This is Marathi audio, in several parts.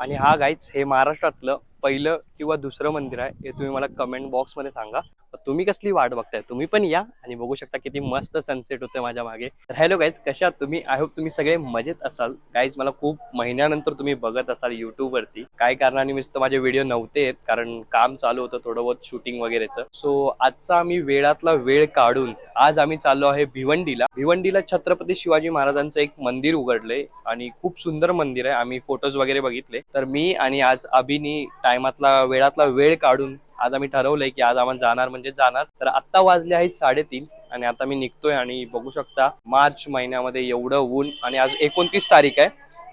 आणि हा गाईच हे महाराष्ट्रातलं पहिलं किंवा दुसरं मंदिर आहे हे तुम्ही मला कमेंट बॉक्समध्ये सांगा. तुम्ही कसली वाट बघताय? तुम्ही पण या आणि बघू शकता किती मस्त सनसेट होते माझ्या मागे. तर हॅलो गाईज कशा तुम्ही? आय होप तुम्ही सगळे मजेत असाल. गाईज मला खूप महिन्यानंतर तुम्ही बघत असाल YouTube वरती. काय कारणाने मिस्त माझे व्हिडिओ नव्हते आहेत कारण काम चालू होतं थोडं बहुत शूटिंग वगैरेचं. सो आजचा आम्ही वेळातला वेळ काढून आज आम्ही चाललो आहे भिवंडीला. भिवंडीला छत्रपती शिवाजी महाराजांचं एक मंदिर उघडलंय आणि खूप सुंदर मंदिर आहे. आम्ही फोटोज वगैरे बघितले. तर मी आणि आज अभिनी टायमातला वेळातला वेळ काढून आज आम्ही ठरवलंय की आज आम्हाला जाणार म्हणजे जाणार. तर आत्ता वाजले आहेत साडेतीन आणि आता मी निघतोय आणि बघू शकता मार्च महिन्यामध्ये एवढं ऊन आणि आज एकोणतीस तारीख आहे.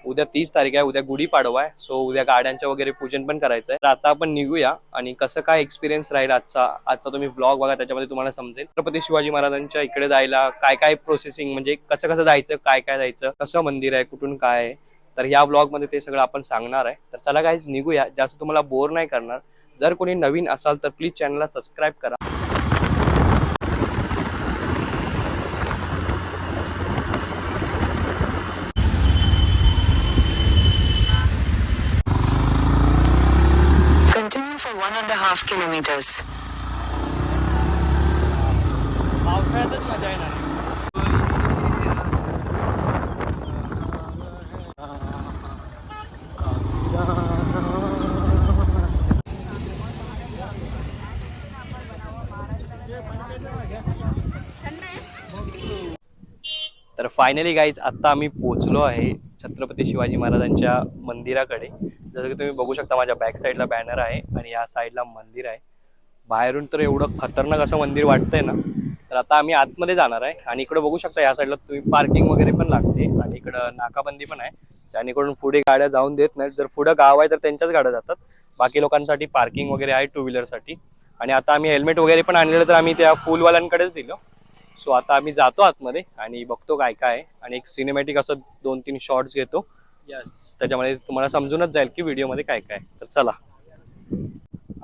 उद्या तीस तारीख आहे उद्या गुढीपाडवा आहे. सो उद्या गाड्यांच्या वगैरे पूजन पण करायचं आहे तर आता आपण निघूया आणि कसं काय एक्सपिरियन्स राहील आजचा? आजचा तुम्ही ब्लॉग बघा त्याच्यामध्ये तुम्हाला समजेल. छत्रपती शिवाजी महाराजांच्या इकडे जायला काय काय प्रोसेसिंग म्हणजे कसं कसं जायचं काय काय जायचं कसं मंदिर आहे कुठून काय आहे? तर या ब्लॉगमध्ये ते सगळं आपण सांगणार आहे. तर चला काहीच निघूया. जास्त तुम्हाला बोर नाही करणार. जर कोणी नवीन असाल तर प्लीज चॅनलला सबस्क्राईब करा. Continue for one and finally guys आत्ता आम्ही पोचलो आहे छत्रपती शिवाजी महाराजांच्या मंदिराकडे. जसं की तुम्ही बघू शकता माझ्या बॅक साईडला बॅनर आहे आणि या साईडला मंदिर आहे. बाहेरून तर एवढं खतरनाक असं मंदिर वाटतंय ना तर आता आम्ही आतमध्ये जाणार आहे. आणि इकडे बघू शकता या साईडला तुम्ही पार्किंग वगैरे पण लागते. आणि इकडं नाकाबंदी पण आहे. त्यानेकडून पुढे गाड्या जाऊन देत नाहीत जर पुढं गाव आहे तर त्यांच्याच गाड्या जातात. बाकी लोकांसाठी पार्किंग वगैरे आहे टू व्हीलरसाठी आणि आता आम्ही हेल्मेट वगैरे पण आणलेलं तर आम्ही त्या फुलवाल्यांकडेच दिलं. सो आता आम्ही जातो आतमध्ये आणि बघतो काय काय आहे. आणि एक सिनेमॅटिक असं दोन तीन शॉर्ट्स घेतो. त्याच्यामध्ये तुम्हाला समजूनच जाईल की व्हिडिओमध्ये काय काय. तर चला.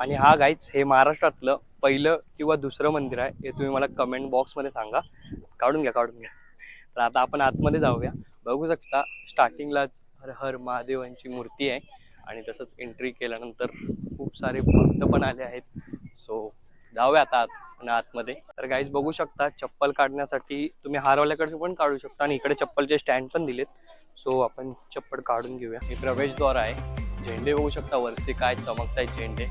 आणि हा गाईच हे महाराष्ट्रातलं पहिलं किंवा दुसरं मंदिर आहे. हे तुम्ही मला कमेंट बॉक्समध्ये सांगा. काढून घ्या काढून घ्या. तर आता आपण आतमध्ये जाऊया. बघू शकता स्टार्टिंगलाच हर हर महादेवांची मूर्ती आहे. आणि तसंच एंट्री केल्यानंतर खूप सारे भक्त पण आले आहेत. सो जाऊया आता आत. आणि आतमध्ये. तर गाईज बघू शकता चप्पल काढण्यासाठी तुम्ही हारवाल्याकडे पण काढू शकता आणि इकडे चप्पलचे स्टँड पण दिलेत. सो आपण चप्पल काढून घेऊया. हे प्रवेशद्वार आहे. झेंडे बघू शकता वरती काय चमकताय झेंडे.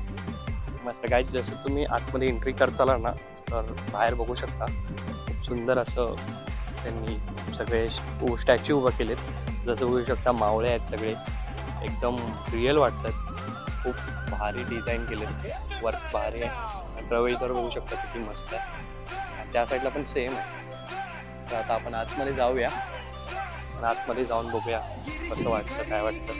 मस्त गाईज जसं तुम्ही आतमध्ये एंट्री करचाला ना तर बाहेर बघू शकता. खूप सुंदर असं त्यांनी सगळे स्टॅच्यू उभं केलेत. जसं बघू शकता मावळे आहेत सगळे. एकदम रिअल वाटतात. खूप भारी डिझाईन केलेत वर्क भारी आहे. प्रवेशद्वार बघू शकता किती मस्त आहे. त्या साईडला पण सेम आहे. तर आता आपण आतमध्ये जाऊया. आणि आतमध्ये जाऊन बघूया कसं वाटतं काय वाटतं.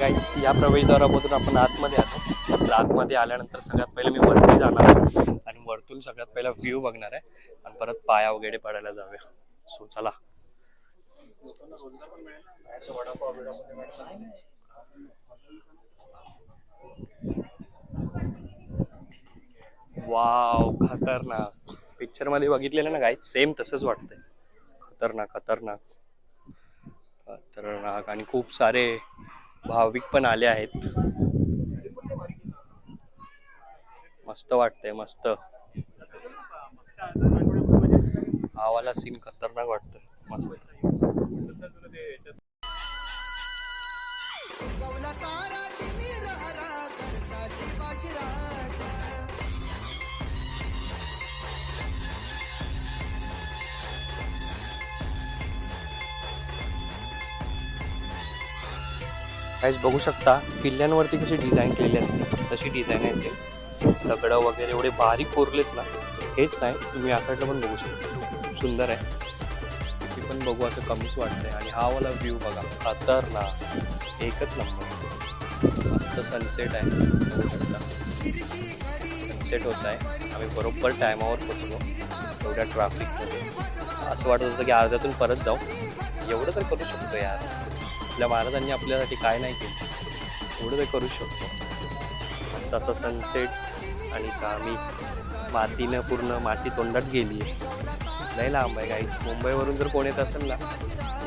गाईस या प्रवेशद्वारामधून आपण आतमध्ये आलो. तर आतमध्ये आल्यानंतर सगळ्यात पहिले मी वरती जाणार आहे. आणि वरतून सगळ्यात पहिला व्ह्यू बघणार आहे. आणि परत पाया वगैरे पडायला जाऊया. सो चला. वाव खतरनाक. पिक्चरमध्ये बघितलेलं ना काय सेम तसंच वाटतंय. खतरनाक खतरनाक. खतरनाक. आणि खूप सारे भाविक पण आले आहेत. मस्त वाटतंय मस्त. हा वाला सीन खतरनाक वाटतोय. मस्त. काहीच बघू शकता किल्ल्यांवरती कशी डिझाईन केलेली असते तशी डिझाईन असेल दगडं वगैरे एवढे बारीक कोरलेत ना हेच नाही तुम्ही या साईडला पण बघू शकता. खूप सुंदर आहे. ती पण बघू असं कमीच वाटतंय. आणि हा वाला व्ह्यू बघा खतर एकच नंबर मस्त सनसेट आहे. बघू शकता सनसेट होत आहे आम्ही बरोबर टायमावर पोचलो एवढ्या ट्रॅफिकमध्ये असं वाटत होतं की अर्ध्यातून परत जाऊ. एवढं तर करू शकतो यार. आपल्या महाराजांनी आपल्यासाठी काय नाही केलं. एवढं तर करू शकतो. तसं सनसेट आणि आम्ही मातीनं पूर्ण माती तोंडात गेली आहे लय लांब आहे गाईज मुंबईवरून जर कोण येत असेल ना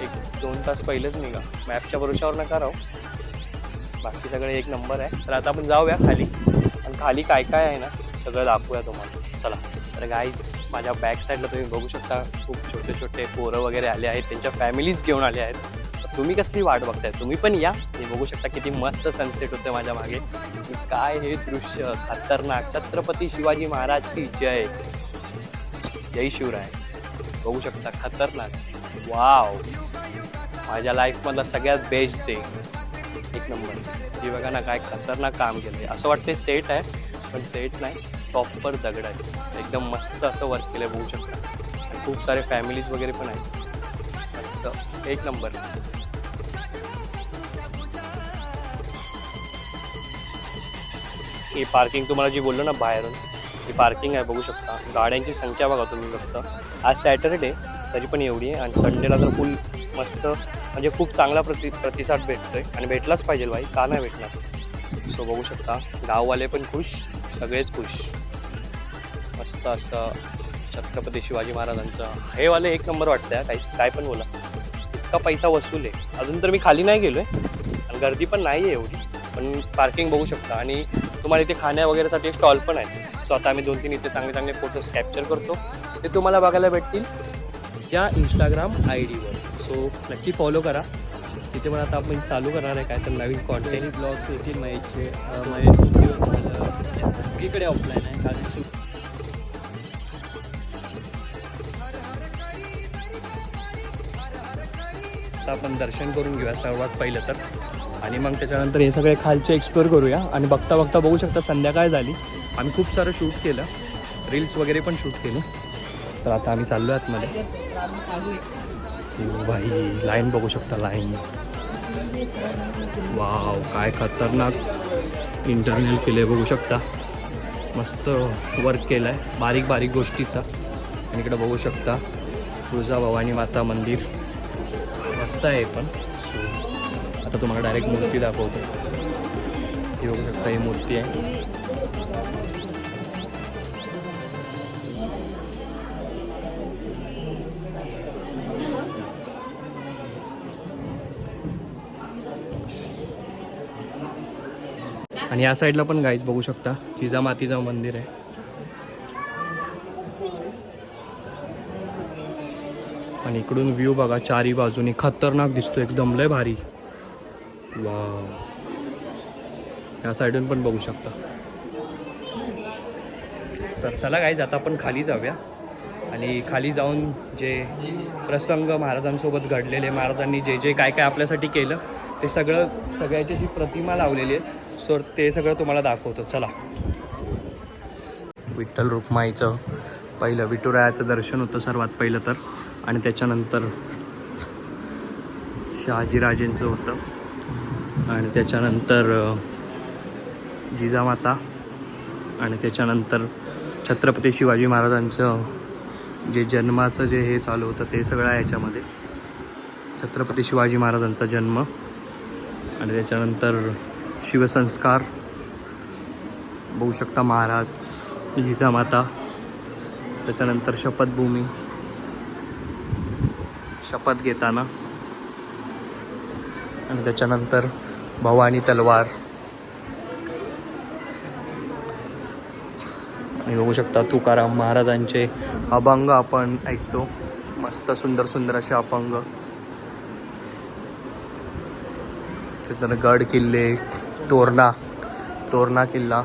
एक दोन तास पहिलेच निघा. मॅपच्या भरोशावर नका राहू. बाकी सगळे एक नंबर आहे. तर आता आपण जाऊया खाली. आणि खाली काय काय आहे ना सगळं दाखवूया तुम्हाला. चला. तर गाईज माझ्या बॅक साईडला तुम्ही बघू शकता खूप छोटे छोटे पोरं वगैरे आले आहेत. त्यांच्या फॅमिलीज घेऊन आले आहेत. तर तुम्ही कसली वाट बघताय? तुम्ही पण या. हे बघू शकता किती मस्त सनसेट होते माझ्या मागे. काय हे दृश्य. खतरनाक. छत्रपती शिवाजी महाराज की जय. जय शिवराय. बघू शकता खतरनाक. वाव माझ्या लाईफमधला सगळ्यात बेस्ट डे एक नंबर ही म्हणजे बघा ना काय खतरनाक काम केलं असं वाटते सेट आहे पण सेट नाही. प्रॉपर दगड आहे एकदम मस्त असं वर्क केलं बघू शकता. आणि खूप सारे फॅमिलीज वगैरे पण आहेत. मस्त. एक नंबर ही पार्किंग तुम्हाला जी बोललो ना बाहेरून ही पार्किंग आहे बघू शकता. गाड्यांची संख्या बघा तुम्ही फक्त. आज सॅटरडे तरी पण एवढी आहे. आणि संडेला तर फुल मस्त म्हणजे खूप चांगला प्रति प्रतिसाद भेटतोय. आणि भेटलाच पाहिजे बाई का नाही भेटणार? सो बघू शकता. गाववाले पण खुश सगळेच खुश. मस्त असं छत्रपती शिवाजी महाराजांचं. हे वाले एक नंबर वाटतं काही काय पण बोला. इसका पैसा वसूल आहे. अजून तर मी खाली नाही गेलो आहे आणि गर्दी पण नाही आहे एवढी. पण पार्किंग बघू शकता. आणि तुम्हाला इथे खाण्या वगैरेसाठी एक स्टॉल पण आहे. सो आता आम्ही दोन तीन इथे चांगले चांगले फोटोज कॅप्चर करतो. ते तुम्हाला बघायला भेटतील या इंस्टाग्राम आय डीवर सो नक्की फॉलो करा. तिथे पण आता आपण चालू करणार आहे काय तर नवीन कॉन्टेंट ब्लॉग्स येतील महेशचे महेश सगळीकडे ऑफलाईन आहे. कारण आपण दर्शन करून घेऊया सर्वात पहिलं तर. आणि मग त्याच्यानंतर हे सगळे खालचे एक्सप्लोर करूया. आणि बघता बघता बघू शकता संध्याकाळ झाली. आम्ही खूप सारं शूट केलं. रील्स वगैरे पण शूट केलं. तर आता आम्ही चाललो आहे आतमध्ये भाई लाईन बघू शकता लाईन. वाव काय खतरनाक इंटरनल केले बघू शकता. मस्त वर्क केलं आहे बारीक बारीक गोष्टीचा. आणि इकडं बघू शकता तुळजा भवानी माता मंदिर. मस्त आहे पण. आता तुम्हाला डायरेक्ट मूर्ती दाखवतो. ही बघू शकता ही मूर्ती आहे. आणि या साईडला पण गाईज बघू शकता जिजामातीचं मंदिर आहे. आणि इकडून व्ह्यू बघा चारी बाजूनी खतरनाक दिसतो एकदम लय भारी. वा या साईडून पण बघू शकता. तर चला गाईज आता आपण खाली जाऊया. आणि खाली जाऊन जे प्रसंग महाराजांसोबत घडलेले महाराजांनी जे जे काय काय आपल्यासाठी केलं ते सगळं सगळ्याची जी प्रतिमा लावलेली आहे सो ते सगळं तुम्हाला दाखवतो. चला. विठ्ठल रुक्माईचं पहिलं विठुरायाचं दर्शन होतं सर्वात पहिलं तर. आणि त्याच्यानंतर शहाजीराजेंचं होतं. आणि त्याच्यानंतर जिजामाता. आणि त्याच्यानंतर छत्रपती शिवाजी महाराजांचं जे जन्माचं जे हे चालू होतं ते सगळं आहे याच्यामध्ये. छत्रपती शिवाजी महाराजांचा जन्म आणि त्याच्यानंतर शिवसंस्कार. बघू शकता महाराज जिजामाता त्याच्यानंतर शपथभूमी. शपथ घेताना. आणि त्याच्यानंतर भवानी तलवार. आणि बघू शकता तुकाराम महाराजांचे अभंग आपण ऐकतो. मस्त सुंदर सुंदर असे अभंग. त्याच्यानंतर गड किल्ले तोरणा तोरणा किल्ला.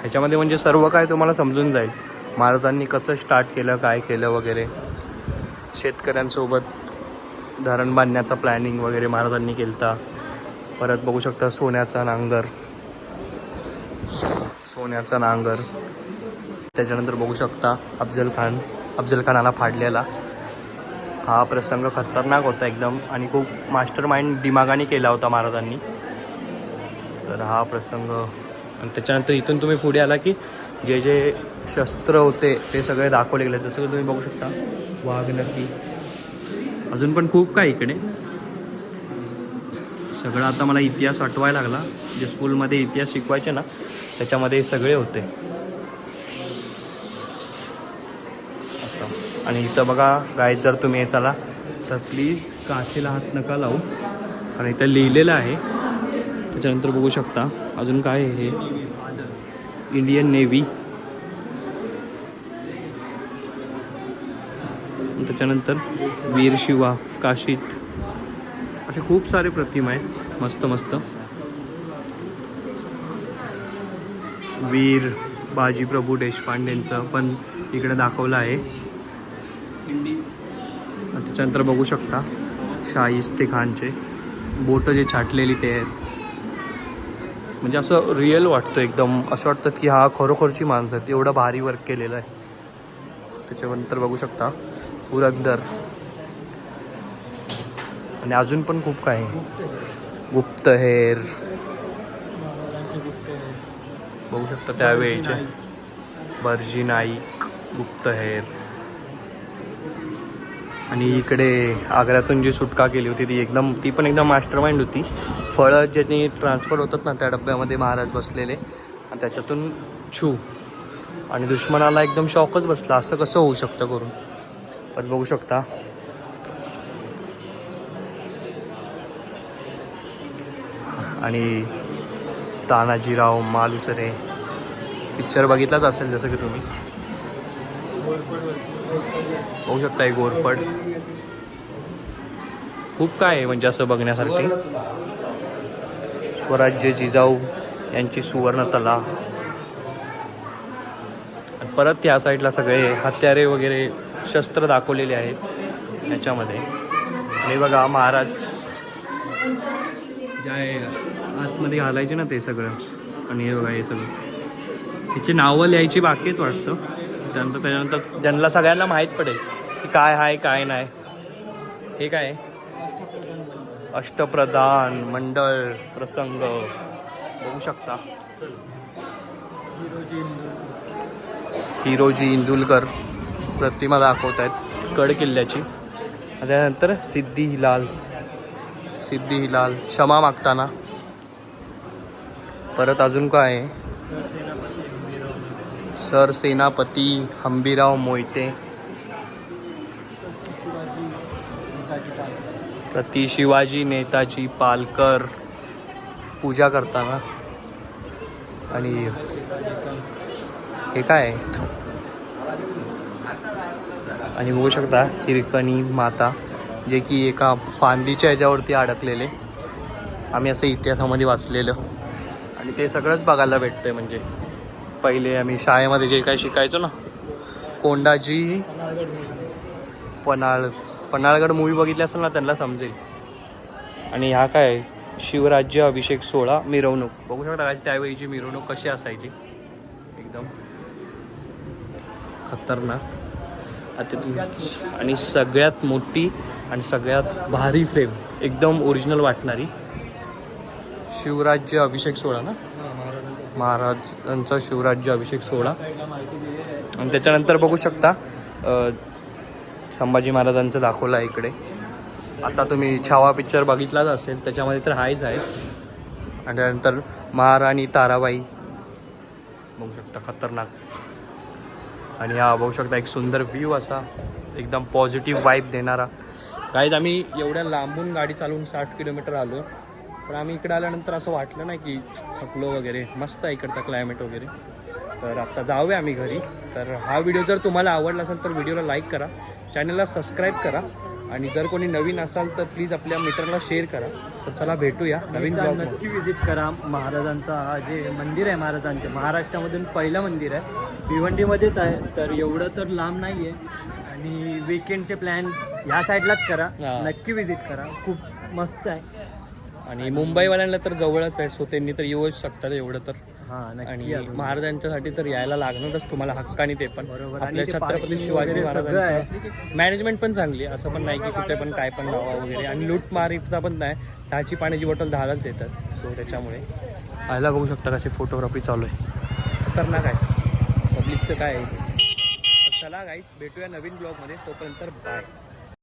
ह्याच्यामध्ये म्हणजे सर्व काय तुम्हाला समजून जाईल. महाराजांनी कसं स्टार्ट केलं काय केलं वगैरे. शेतकऱ्यांसोबत धरण बांधण्याचा प्लॅनिंग वगैरे महाराजांनी केलता. परत बघू शकता सोन्याचा नांगर. सोन्याचा नांगर. त्याच्यानंतर बघू शकता अफजल खान अफजल खानाला फाडलेला. हा प्रसंग खतरनाक होता एकदम आणि खूप मास्टर माइंड दिमागाने केला होता महाराजांनी. तर हा प्रसंग आणि त्याच्यानंतर इथून तुम्ही पुढे आला की जे जे शस्त्र होते ते सगळे दाखवले गेले. जसं तुम्ही बघू शकता. वाघ नक्की अजून पण खूप काय इकडे. सगळं आता मला इतिहास आठवायला लागला. जे स्कूलमध्ये इतिहास शिकवायचे ना त्याच्यामध्ये सगळे होते. असं. आणि इथं बघा गाय जर तुम्ही येत आला तर प्लीज काचेला हात नका लावू. कारण इथं लिहिलेलं आहे. त्याच्यानंतर बघू शकता अजून काय आहे हे? इंडियन नेव्ही त्याच्यानंतर वीर शिवा काशीत. असे खूप सारे प्रतिमा आहेत. मस्त मस्त. वीर बाजीप्रभू देशपांडेंचं पण इकडे दाखवलं आहे. त्याच्यानंतर बघू शकता शाहिस्ते खानचे. बोटं जे छाटलेली ते आहेत. म्हणजे असं रिअल वाटतं एकदम. असं वाटतं की हा खरोखरची माणसं आहेत. एवढं भारी वर्क केलेलं आहे. त्याच्यानंतर बघू शकता पुरंदर. आणि अजून पण खूप काय आहे. गुप्तहेर. बघू शकता त्यावेळीचे बर्जी नाईक गुप्तहेर. आणि इकडे आग्र्यातून जी सुटका केली होती ती एकदम ती पण एकदम मास्टर माइंड होती. फळं ज्यांनी ट्रान्सफर होतात ना त्या डब्यामध्ये महाराज बसलेले. आणि त्याच्यातून छू. आणि दुश्मनाला एकदम शॉकच बसला. असं कसं होऊ शकतं करून? पण बघू शकता. आणि तानाजीराव मालुसरे. पिक्चर बघितलाच असेल जसं की तुम्ही. बघू शकता गोरफड. खूप काय आहे म्हणजे असं बघण्यासारखे. स्वराज्य जिजाऊ यांची सुवर्ण तला परत या साईडला सगळे हत्यारे वगैरे शस्त्र दाखवलेले आहेत याच्यामध्ये. आणि बघा महाराज. जय. आतमध्ये घालायचे ना ते सगळं. आणि हे बघा हे सगळं. तिची नावं लिहायची बाकी आहेत वाटतं. त्यानंतर त्याच्यानंतर ज्यांना सगळ्यांना माहीत पडेल की काय आहे काय नाही. हे काय अष्टप्रधान मंडळ प्रसंग. बघू शकता. हिरोजी इंदुलकर प्रतिमा दाखवत आहेत गड किल्ल्याची त्यानंतर सिद्धी हिलाल सिद्धी हिलाल क्षमा मागताना परत अजून काय? आहे सरसेनापती हंबीराव मोहिते प्रति शिवाजी नेताजी पालकर पूजा करताना. आणि हे काय? आहे आणि बघू शकता हिरकणी माता जे की एका फांदीच्या ह्याच्यावरती अडकलेले. आम्ही असं इतिहासामध्ये वाचलेलं. आणि ते सगळंच बघायला भेटतंय म्हणजे पहिले आम्ही शाळेमध्ये जे काही शिकायचो ना कोंडाजी पन्हाळ पन्हाळगड मूवी बघितली असेल ना त्यांना समजेल. आणि हा काय शिवराज्य अभिषेक सोहळा मिरवणूक. बघू शकता काय त्यावेळीची मिरवणूक कशी असायची? एकदम खतरनाक. आणि सगळ्यात मोठी आणि सगळ्यात भारी फ्रेम एकदम ओरिजिनल वाटणारी. शिवराज्य अभिषेक सोहळा ना? महाराजांचा शिवराज्य अभिषेक सोहळा. आणि त्याच्यानंतर बघू शकता संभाजी महाराजांचं दाखवलं आहे इकडे. आता तुम्ही छावा पिक्चर बघितलाच असेल त्याच्यामध्ये तर हायच आहे. आणि त्यानंतर महाराणी ताराबाई. बघू शकता खतरनाक. आणि हा बघू शकता एक सुंदर व्ह्यू असा. एकदम पॉझिटिव्ह वाईब देणारा. काहीत आम्ही एवढ्या लांबून गाडी चालवून साठ किलोमीटर आलो. पण आम्ही इकडे आल्यानंतर असं वाटलं नाही की थकलो वगैरे मस्त आहे इकडचा क्लायमेट वगैरे. तर आता जाऊया आम्ही घरी. तर हा व्हिडिओ जर तुम्हाला आवडला असेल तर व्हिडिओला लाईक करा. चॅनलला सबस्क्राईब करा. आणि जर कोणी नवीन असाल तर प्लीज आपल्या मित्रांना शेअर करा. तर चला भेटूया नवीन नक्की विजिट करा. महाराजांचा हा जे मंदिर आहे महाराजांचे महाराष्ट्रामधून पहिलं मंदिर आहे. भिवंडीमध्येच आहे. तर एवढं तर लांब नाही आहे आणि विकेंडचे प्लॅन ह्या साईडलाच करा. नक्की विजिट करा. खूप मस्त आहे. आणि मुंबईवाल्यांना तर जवळच आहे सो त्यांनी तर येऊच शकतात एवढं तर. हां आणि. महाराजांच्यासाठी तर यायला लागणारच तुम्हाला हक्काने ते पण. आपल्या छत्रपती शिवाजी महाराजांचं मॅनेजमेंट पण चांगली असं पण नाही की कुठे पण काय पण लावा वगैरे. आणि लूटमारीचा पण नाही दहाची पाण्याची बॉटल दहालाच देतात सो त्याच्यामुळे. आयला बघू शकता कशी फोटोग्राफी चालू आहे. खतरनाक आहे. पब्लिकचं काय आहे? तर चला गाईच भेटूया नवीन ब्लॉगमध्ये तोपर्यंत बाय